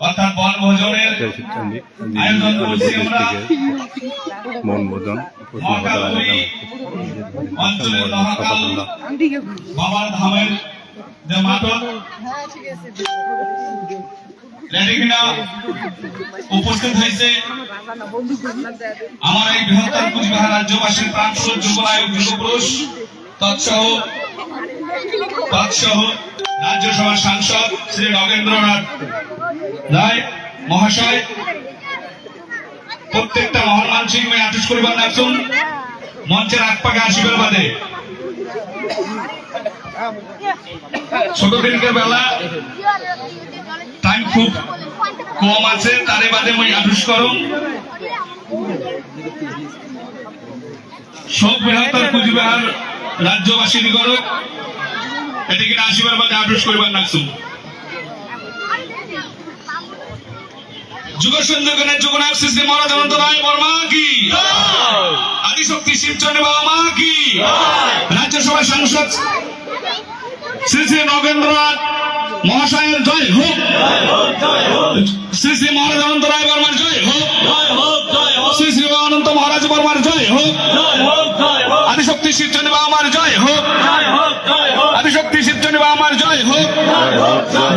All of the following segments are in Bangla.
অর্থাৎ বনভোজনের আয়োজন করছি আমরা। মনবোধন অঞ্চলের মহাকাল বাবার ধামের যে মাটন রেডি কিনা? উপস্থিত হয়েছে আমার এই বৃহত্তর কুচবিহার রাজ্যবাসীর প্রাণপুর যুবনায়ক যুবপুরুষ তৎসহ তৎসহ রাজ্যসভার সাংসদ শ্রী নগেন্দ্রনাথ রায় মহাশয়। প্রত্যেকটা মহান মানসিক মেয়ে আটুস করিবার নাচুন মঞ্চের এক পাকে আসিবার বাদে। ছোট দিনকে বেলা টাইম খুব কম আছে তারে বাদে মই আটুস করুন সব বৃহত্তর কুচবিহার রাজ্যবাসী নিগরক এটিকে আসিবার বাদে আটুস করিবার নাচুন যুগ সুন্দরগণের যুগনাথ শ্রী মহারাজ অনন্ত রায় বর্মা কি? আদিশক্তি শিবচন্দ্র বাবা মা কি? রাজ্যসভা সাংসদ শ্রী শ্রী নগেন্দ্রনাথ মহাশয়ের জয় হোক। শ্রী শ্রী মহারাজ রায় বর্মার জয় হোক। শ্রী শ্রী অনন্ত মহারাজ বর্মার জয় হোক। আদিশক্তি শিবচন্দ্র বাবা মার জয় হোক। আদিশক্তি শিবচন্দ্র বাবা মার জয় হোক।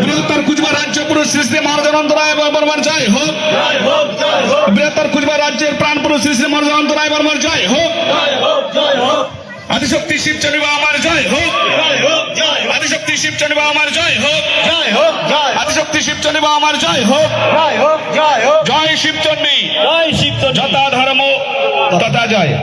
বৃহত্তর কুচবা রাজ্য পুরুষ শ্রী শ্রী মহারাজ রায় বর্মার জয় হোক। বৃহত্তর কুচবা রাজ্যের প্রাণ পুরুষ শ্রী শ্রী মহারাজ রায় বর্মার জয় হোক। আদিশক্তি শিব বাবা আমার জয় হোক। আদিশক্তি শিব বাবা আমার জয় হোক। জয় হোক। জয় আদিশক্তি শিব বাবা আমার জয় হোক জয় শিবচন্ডী। যথা ধর্ম তথা জয়।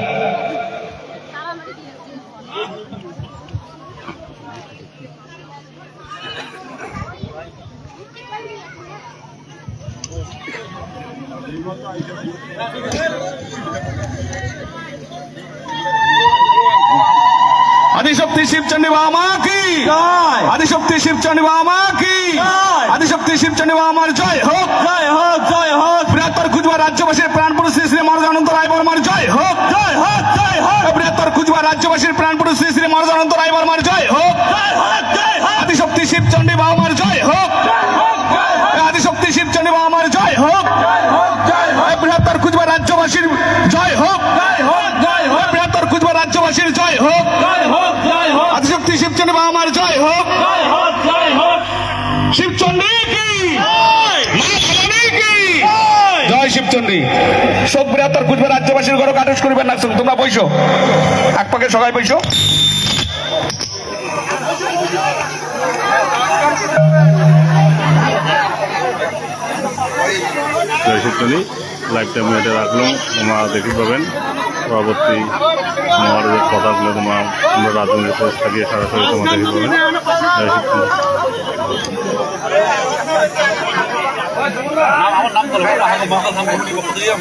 আদিশক্তি শিবচন্ডী বাবা মা কি আদিশক্তি শিবচন্ডী বাবা মা কি আদিশক্তি শিবচন্ডী বাবা মার জয় হোক জয় হোক জয় হোক বৃহত্তর কুচবিহার রাজ্যবাসীর প্রাণপুরুষ শ্রী শ্রী মহারাজ অনন্ত রায় বর্মার জয় হোক জয় হোক জয় হোক বৃহত্তর কুচবিহার রাজ্যবাসীর প্রাণপুরুষ শ্রী শ্রী মহারাজ অনন্ত রায় বর্মার জয় হোক আদিশক্তি শিবচন্ডী বাবা মার জয় হোক আদিশক্তি শিবচন্ডী বাবা মার জয় হোক বৃহত্তর কুচবিহার রাজ্যবাসীর জয় হোক শিবচন্ডী বাবা মার জয় হোক শিবচন্ডী কি? মা ভবানী কি? জয়। শিবচন্ডী সব বৃহত্তর রাজ্যবাসীর ঘর কাটুস করিবেন না তোমরা বইসো। এক পাকে সবাই লাইভটা আমি এটা রাখলাম তোমরা দেখতে পাবেন। পরবর্তী মহারাজের কথাগুলো তোমার আমরা রাজনৈতিক খোঁজ থাকিয়ে সরাসরি তোমরা দেখতে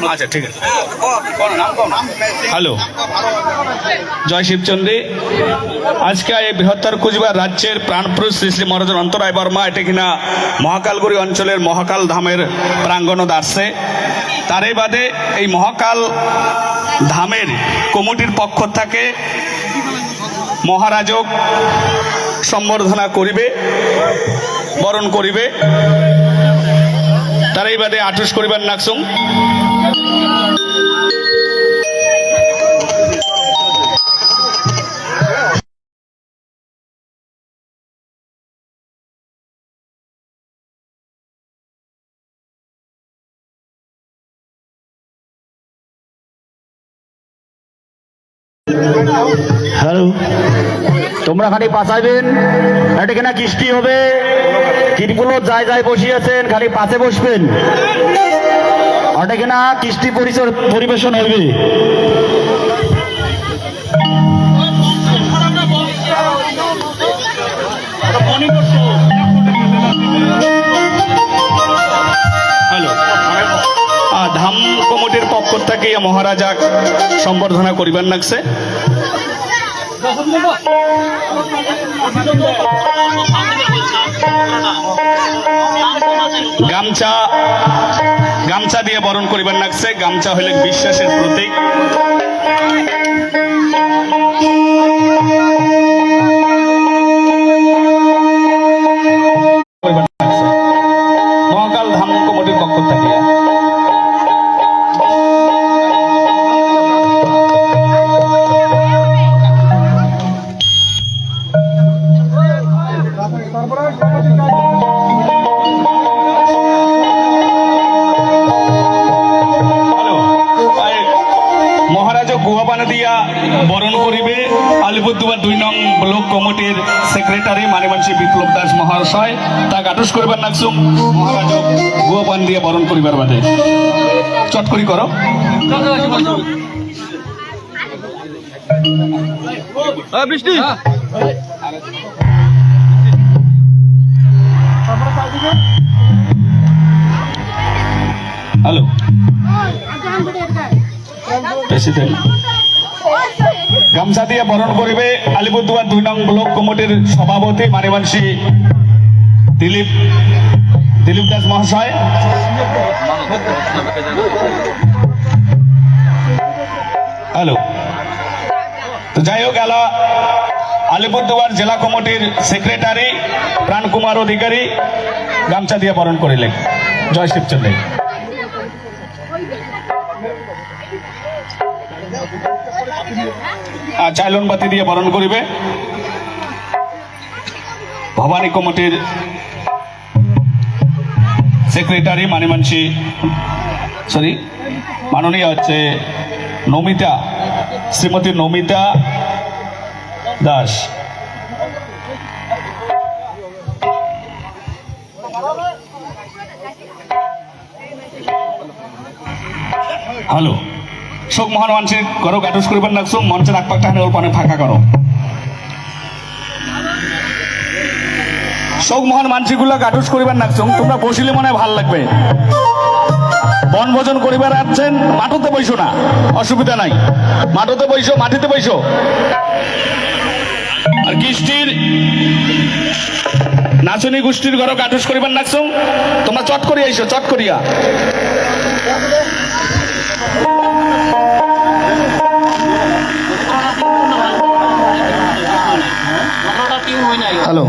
আচ্ছা ঠিক আছে। হ্যালো, জয় শিবচন্দ্রী। আজকে এই বৃহত্তর কুচবিহার রাজ্যের প্রাণপুরুষ শ্রী শ্রী মহারাজ অন্তরায় বর্মা এটা কিনা মহাকালগুড়ি অঞ্চলের মহাকাল ধামের প্রাঙ্গণত আসছে। তারই বাদে এই মহাকাল ধামের কমিটির পক্ষ থাকে মহারাজক সম্বর্ধনা করিবে, বরণ করিবে। তারই বাদে আটুস করিবার নাকসুং হ্যালো তোমরা খালি পাচাইবেন এটা কিনা কৃষ্টি হবে কিনগুলো যায় যায় বসিয়েছেন খালি পাশে বসবেন ওটা কিনা কৃষ্টি পরিবেশন হবে বোর্ডের পক্ষ থেকে মহারাজা সম্বর্ধনা করিবার লাগছে গামছা গামছা দিয়ে বরণ করিবার লাগছে গামছা হইলে বিশ্বাসের প্রতীক। মহাকাল ধাম কমিটির পক্ষ থেকে বরণ করিবে। আলিপুরদুয়ার দুই নং ব্লক কমিটির সেক্রেটারি মানিমানসী বিপ্লব দাস মহাশয়। তা গাটুস করিবার নাকসুম মহারাজ গুয়া পান দিয়ে বরণ করিবার বাদে। চট করি করো। বৃষ্টি। হ্যালো। প্রেসিডেন্ট গামছা দিয়ে বরণ করিবে আলিপুরদুয়ার দুই নং ব্লক কমিটির সভাপতি মানিমানসী দিলীপ দিলীপ দাস মহাশয়। হ্যালো। তো যাই হোক, এলা আলিপুরদুয়ার জেলা কমিটির সেক্রেটারি প্রাণকুমার অধিকারী গামছা দিয়ে বরণ করিলেন। জয় শিবচন্দ্র। চাইলন বাতি দিয়ে বরণ করিবে। ভবানী কমিটির সেক্রেটারি মানিমানসি সরি মাননীয় হচ্ছে নমিতা, শ্রীমতী নমিতা দাস। হ্যালো। শোক মহান মানসিক করো, গাটুস করিবার নাকছো মঞ্চের আকপাকটা হানে পানে ফাঁকা করো। শোক মহান মানসিকগুলো গাটুস করিবার নাকছো তোমরা বসিলে মনে ভালো লাগবে। বনভোজন করিবার আসছেন মাঠতে বইসো না, অসুবিধা নাই। মাঠতে বইসো, মাটিতে বইসো। আর কৃষ্টির নাচনী গোষ্ঠীর ঘর গাটুস করিবার নাকছো তোমরা চট করিয়া আইসো, চট করিয়া। হ্যালো